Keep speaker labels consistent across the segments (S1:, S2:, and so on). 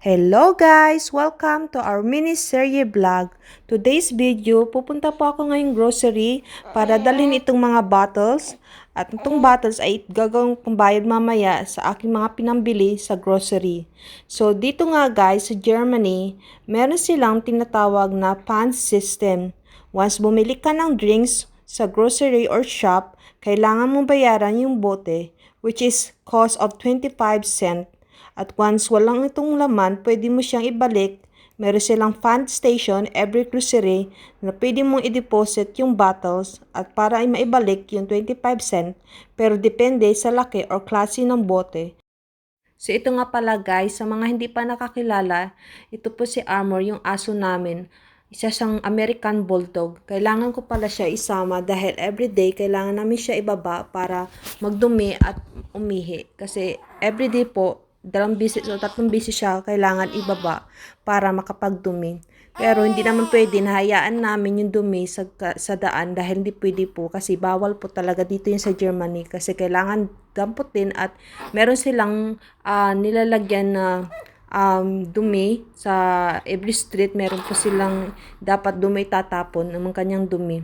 S1: Hello guys! Welcome to our mini serye vlog. Today's video, pupunta po ako ngayong grocery para dalhin itong mga bottles. At itong bottles ay gagawang pambayad mamaya sa aking mga pinambili sa grocery. So dito nga guys, sa Germany, meron silang tinatawag na pan system. Once bumili ka ng drinks sa grocery or shop, kailangan mong bayaran yung bote, which is cost of 25 cent. At once walang itong laman, pwede mo siyang ibalik. Meron silang fund station every grocery na pwede mong i-deposit yung bottles at para ay maibalik yung 25 cent pero depende sa laki or klase ng bote. So ito nga pala guys, sa mga hindi pa nakakilala, ito po si Armor, yung aso namin. Isa siyang American Bulldog. Kailangan ko pala siya isama dahil everyday kailangan namin siya ibaba para magdumi at umihi. Kasi everyday po, dalawang bisis o tatlong bisis siya kailangan ibaba para makapagdumi. Pero hindi naman pwede nahayaan namin yung dumi sa, sa daan dahil hindi pwede po kasi bawal po talaga dito yung sa Germany kasi kailangan damputin at meron silang ah, nilalagyan na um, dumi sa every street meron po silang dapat dumi tatapon ng kanyang dumi.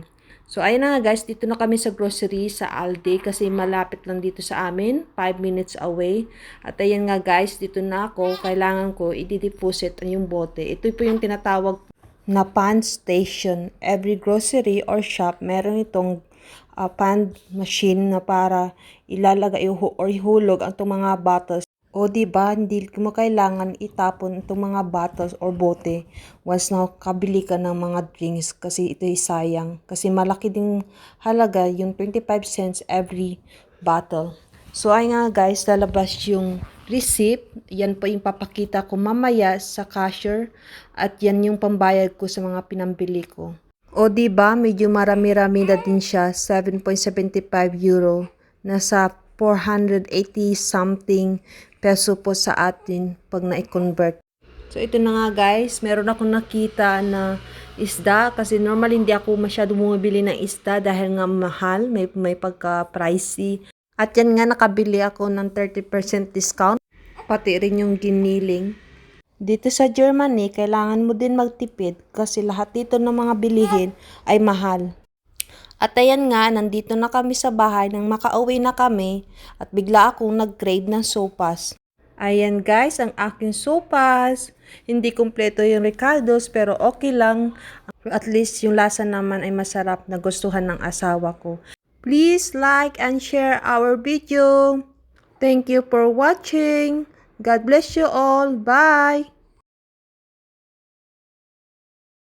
S1: So, ayun na nga guys, dito na kami sa grocery sa Aldi kasi malapit lang dito sa amin, 5 minutes away. At ayun nga guys, dito na ako, kailangan ko i-deposit yung bote. Ito po yung tinatawag na pan station. Every grocery or shop, meron itong uh, pan machine na para ilalagay or ihulog ang itong mga bottles o di ba hindi mo kailangan itapon itong mga bottles or bote once na kabili ka ng mga drinks kasi ito ay sayang. Kasi malaki ding halaga yung 25 cents every bottle. So ay nga guys, lalabas yung receipt. Yan po yung papakita ko mamaya sa cashier at yan yung pambayad ko sa mga pinambili ko. O di ba medyo marami-rami na din siya, 7.75 euro. Nasa 480 something peso po sa atin pag na-convert. So ito na nga guys, meron akong nakita na isda kasi normally hindi ako masyado bumibili ng isda dahil nga mahal, may, may pagka-pricey. At yan nga nakabili ako ng 30% discount, pati rin yung giniling. Dito sa Germany, kailangan mo din magtipid kasi lahat dito ng mga bilihin ay mahal. At ayan nga, nandito na kami sa bahay nang makauwi na kami at bigla akong nag-crave ng sopas. Ayan guys, ang aking sopas. Hindi kumpleto yung Ricardo's pero okay lang. At least yung lasa naman ay masarap na gustuhan ng asawa ko. Please like and share our video. Thank you for watching. God bless you all. Bye!